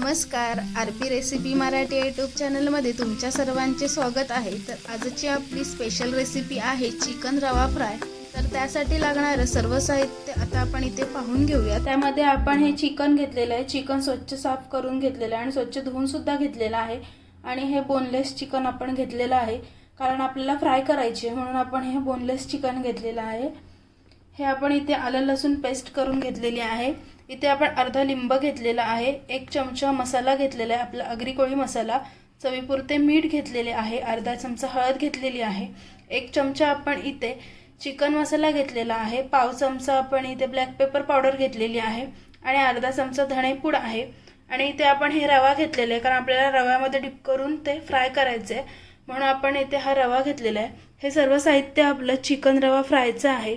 नमस्कार. R P recipe Marathi YouTube चॅनलमध्ये तुमच्या सर्वांचे स्वागत आहे. तर आजची आपली स्पेशल रेसिपी आहे चिकन रवा फ्राय. तर त्यासाठी लागणारं सर्व साहित्य आता आपण इथे पाहून घेऊया. त्यामध्ये आपण हे चिकन घेतलेलं आहे. चिकन स्वच्छ साफ करून घेतलेलं आहे आणि स्वच्छ धुवूनसुद्धा घेतलेलं आहे. आणि हे बोनलेस चिकन आपण घेतलेलं आहे. कारण आपल्याला फ्राय करायचे आहे म्हणून आपण हे बोनलेस चिकन घेतलेलं आहे. हे आपण इथे आलं लसूण पेस्ट करून घेतलेली आहे. इथे आपण अर्धा लिंब घेतलेला आहे एक चमचा मसाला घेतलेला आहे आपला अग्री कोळी मसाला चवीपुरते मीठ घेतलेले आहे अर्धा चमचा हळद घेतलेली आहे एक चमचा आपण इथे चिकन मसाला घेतलेला आहे पाव चमचा आपण इथे ब्लॅक पेपर पावडर घेतलेली आहे आणि अर्धा चमचा धणेपूड आहे. आणि इथे आपण हे रवा घेतलेला आहे कारण आपल्याला रव्यामध्ये डिप करून ते फ्राय करायचे आहे. म्हणून आपण इथे हा रवा घेतलेला आहे. हे सर्व साहित्य आपलं चिकन रवा फ्रायचं आहे.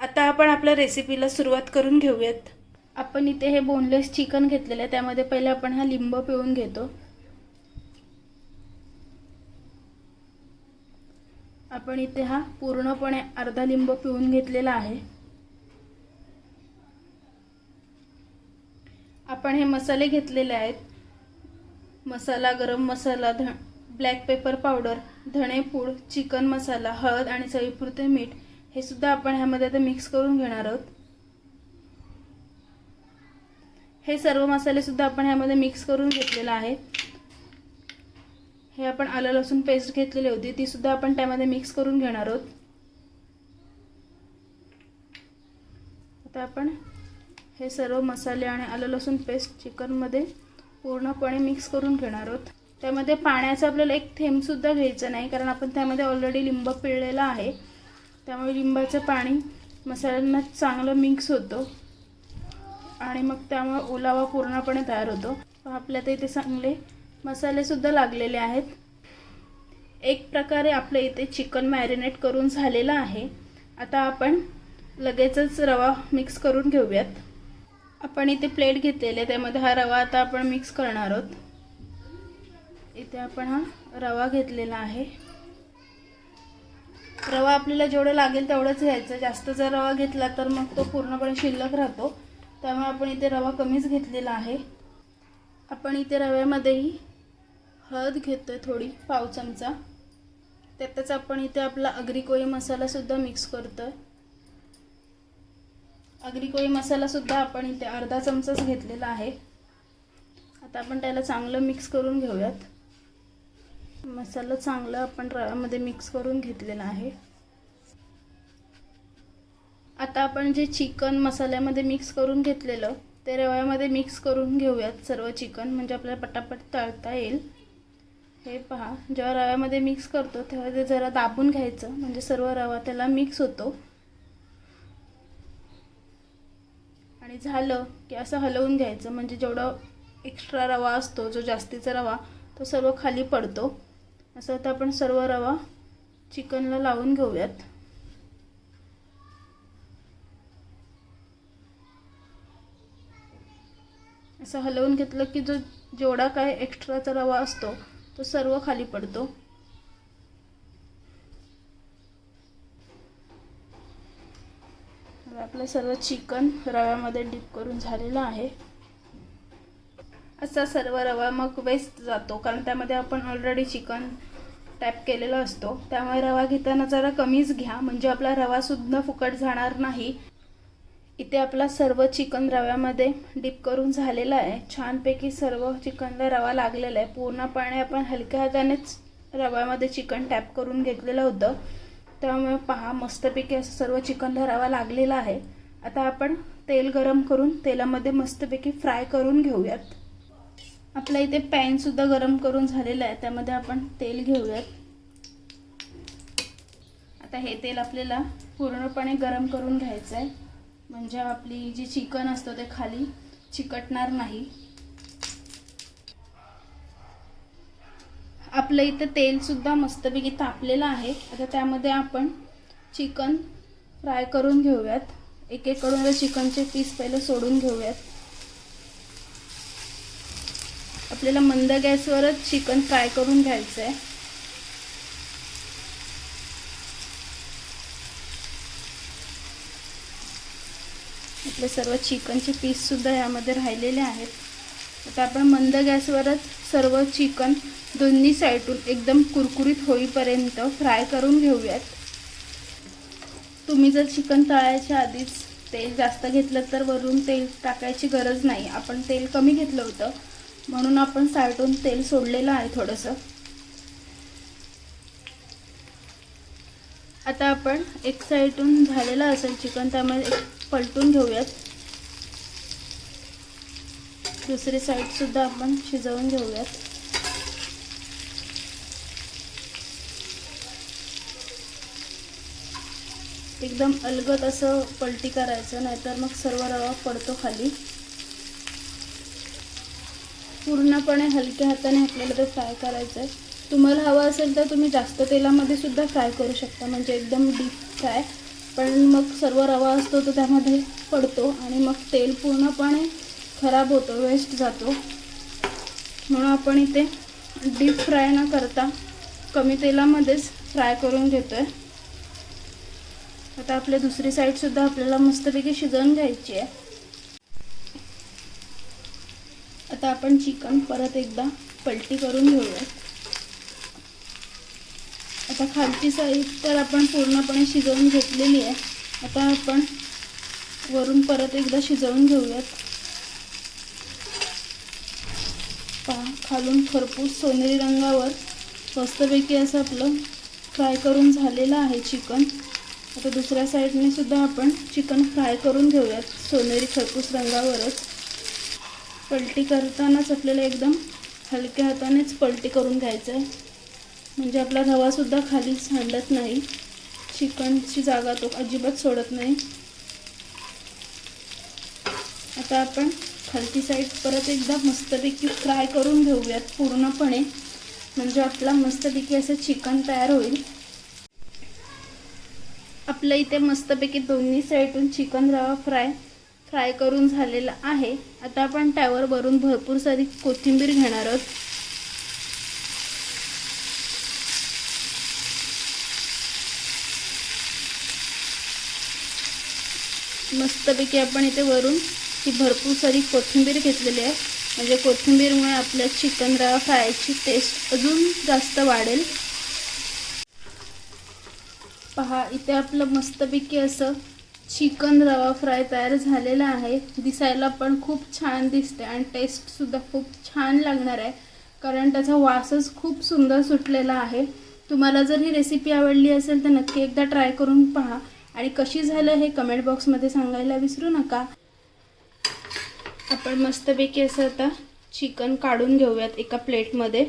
आता आपण आपल्या रेसिपीला सुरुवात करून घेऊयात. आपण इथे हे बोनलेस चिकन घेतलेलं आहे. त्यामध्ये पहिले आपण हा लिंब पिळून घेतो. आपण इथे हा पूर्णपणे अर्धा लिंब पिळून घेतलेला आहे. आपण हे मसाले घेतलेले आहेत. मसाला गरम मसाला ध ब्लॅक पेपर पावडर धणेपूड चिकन मसाला हळद आणि चवीपुरते मीठ हे सुद्धा आपण ह्यामध्ये आता मिक्स करून घेणार आहोत. हे सर्व मसालेसुद्धा आपण ह्यामध्ये मिक्स करून घेतलेला आहे. हे आपण आलं लसूण पेस्ट घेतलेली होती तीसुद्धा आपण त्यामध्ये मिक्स करून घेणार आहोत. आता आपण हे सर्व मसाले आणि आलं लसूण पेस्ट चिकनमध्ये पूर्णपणे मिक्स करून घेणार आहोत. त्यामध्ये पाण्याचा आपल्याला एक थेंबसुद्धा घ्यायचा नाही कारण आपण त्यामध्ये ऑलरेडी लिंब पिळलेला आहे. त्यामुळे लिंबाचं पाणी मसाल्यांना चांगलं मिक्स होतं. आणि मग त्यामुळे ओलावा पूर्णपणे तयार होतो. आपल्या तर इथे चांगले मसालेसुद्धा लागलेले आहेत. एक प्रकारे आपल्या इथे चिकन मॅरिनेट करून झालेलं आहे. आता आपण लगेचच रवा मिक्स करून घेऊयात. आपण इथे प्लेट घेतलेले त्यामध्ये हा रवा आता आपण मिक्स करणार आहोत. इथे आपण हा रवा घेतलेला आहे. रवा आपल्याला जेवढं लागेल तेवढंच घ्यायचं. जास्त जर रवा घेतला तर मग तो पूर्णपणे शिल्लक राहतो. त्यामुळे आपण इथे रवा कमीच घेतलेला आहे. आपण इथे रव्यामध्येही हळद घेतो आहे थोडी पाव चमचा. त्यातच आपण इथे आपला अग्री कोळी मसालासुद्धा मिक्स करतो आहे अग्री कोळी मसालासुद्धा आपण इथे अर्धा चमचाच घेतलेला आहे. आता आपण त्याला चांगलं मिक्स करून घेऊयात. मसाला चांगला आपण रव्यामध्ये मिक्स करून घेतलेला आहे. आता आपण जे चिकन मसाल्यामध्ये मिक्स करून घेतलेलं ते रव्यामध्ये मिक्स करून घेऊयात. सर्व चिकन म्हणजे आपल्याला पटापट तळता येईल. हे पहा जेव्हा रव्यामध्ये मिक्स करतो तेव्हा ते जरा दाबून घ्यायचं. म्हणजे सर्व रवा त्याला मिक्स होतो. आणि झालं की असं हलवून घ्यायचं. म्हणजे जेवढा एक्स्ट्रा रवा असतो जो जास्तीचा रवा तो सर्व खाली पडतो. असं आता आपण सर्व रवा चिकनला लावून घेऊयात. असं हलवून घेतलं की जो जेवढा काय एक्स्ट्राचा रवा असतो तो सर्व खाली पडतो. आपलं सर्व चिकन रव्यामध्ये डीप करून झालेलं आहे. असा सर्व रवा मग वेस्ट जातो कारण त्यामध्ये आपण ऑलरेडी चिकन टॅप केलेला असतो. त्यामुळे रवा घेताना जरा कमीच घ्या म्हणजे आपला रवासुद्धा फुकट जाणार नाही. इथे आपला सर्व चिकन रव्यामध्ये डीप करून झालेला आहे. छानपैकी सर्व चिकनला रवा लागलेला आहे. पूर्णपणे आपण हलक्या हातानेच रव्यामध्ये चिकन टॅप करून घेतलेलं होतं. त्यामुळे पहा मस्तपैकी असं सर्व चिकनला रवा लागलेला आहे. आता आपण तेल गरम करून तेलामध्ये मस्तपैकी फ्राय करून घेऊयात. आपल्या इथे पॅनसुद्धा गरम करून झालेलं आहे. त्यामध्ये आपण तेल घेऊयात. आता हे तेल आपल्याला पूर्णपणे गरम करून घ्यायचं आहे म्हणजे आपली जी चिकन असतं ते खाली चिकटणार नाही. आपलं इथं तेलसुद्धा मस्तपैकी तापलेलं आहे. आता त्यामध्ये आपण चिकन फ्राय करून घेऊयात. एक एक करून चिकनचे पीस पहिले सोडून घेऊयात. आपल्याला मंद गॅसवरच चिकन फ्राय करून घ्यायचं आहे आपले सर्व चिकनचे पीससुद्धा यामध्ये राहिलेले आहेत आता आपण इथे तेल गरम करून तेलामध्ये मस्तपैकी फ्राय करून घेऊयात तेल गरम झाल्यानंतर आपण चिकन टाकूयात चिकन टाकल्यानंतर आपले सर्व चिकनचे पीससुद्धा यामध्ये राहिलेले आहेत. आता आपण मंद गॅसवरच सर्व चिकन दोन्ही साईडून एकदम कुरकुरीत होईपर्यंत फ्राय करून घेऊयात. तुम्ही जर चिकन तळायच्या आधीच तेल जास्त घेतलं तर वरून तेल टाकायची गरज नाही. आपण तेल कमी घेतलं होतं. म्हणून आपण साईडून तेल सोडलेलं आहे थोडंसं. आता आपण एक साईडून झालेलं असेल चिकन त्यामुळे एक पलटून घेऊयात. दुसरी साईडसुद्धा आपण शिजवून घेऊयात. एकदम अलगद असं पलटी करायचं नाहीतर मग सर्व रवा पडतो खाली. पूर्णपणे हलक्या हाताने आपल्याला ते फ्राय करायचं आहे तुम्हाला हवं असेल तर तुम्ही जास्त तेलामध्ये सुद्धा फ्राय करू शकता. म्हणजे एकदम डीप फ्राय पण मग सर्व रवा असतो तो त्यामध्ये पडतो आणि मग तेल पूर्णपणे खराब होतो वेस्ट जातो. म्हणून आपण इथे डीप फ्राय न करता कमी तेलामध्येच फ्राय करून घेतो आहे आता आपली दुसरी साईडसुद्धा आपल्याला मस्तपैकी शिजवून घ्यायची आहे. आता आपण चिकन परत एकदा पलटी करून घेऊया. आता खालची साईड तर आपण पूर्णपणे शिजवून घेतलेली आहे. आता आपण वरून परत एकदा शिजवून घेऊयात. पा खालून खरपूस सोनेरी रंगावर मस्तपैकी असं आपलं फ्राय करून झालेलं आहे चिकन. आता दुसऱ्या साईडने सुद्धा आपण चिकन फ्राय करून घेऊयात सोनेरी खरपूस रंगावरच. पलटी करतानाच आपल्याला एकदम हलक्या हातानेच पलटी करून घ्यायचं आहे म्हणजे आपला रवासुद्धा खाली सांडत नाही. चिकनची जागा तो अजिबात सोडत नाही. आता आपण खालची साईड परत एकदा मस्तपैकी फ्राय करून घेऊयात पूर्णपणे. म्हणजे आपला मस्तपैकी असं चिकन तयार होईल. आपलं इथे मस्तपैकी दोन्ही साईडून चिकन रवा फ्राय फ्राय करून झालेला आहे. आता आपण त्यावर वरून भरपूर सारी कोथिंबीर घेणार आहोत. मस्तपैकी आपण इथे वरून ही भरपूर सारी कोथिंबीर घेतलेली आहे. म्हणजे कोथिंबीरमुळे आपल्या चिकन रवा फ्रायची टेस्ट अजून जास्त वाढेल. पहा इथे आपलं मस्तपैकी असं चिकन रवा फ्राय तयार झालेला आहे. दिसायला पण खूप छान दिसते आणि टेस्टसुद्धा खूप छान लागणार आहे. कारण त्याचा वासच खूप सुंदर सुटलेला आहे. तुम्हाला जर ही रेसिपी आवडली असेल तर नक्की एकदा ट्राय करून पहा. आणि कशी झालं हे कमेंट बॉक्समध्ये सांगायला विसरू नका. आपण मस्तपैकी असं आता चिकन काढून घेऊयात एका प्लेटमध्ये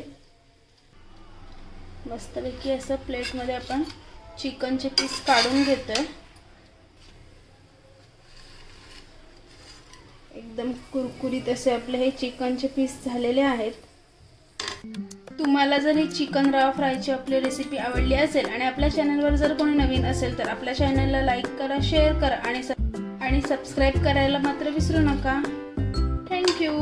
मस्तपैकी असं प्लेटमध्ये आपण चिकनचे पीस काढून घेतोय. एकदम कुरकुरीत असे आपले हे चिकनचे पीस झालेले आहेत. तुम्हाला जर ही चिकन रवा फ्रायची आपली रेसिपी आवडली असेल आणि आपल्या चॅनलवर जर कोणी नवीन असेल तर आपल्या चॅनलला लाईक करा शेअर करा आणि आणि सबस्क्राईब करायला मात्र विसरू नका. थँक्यू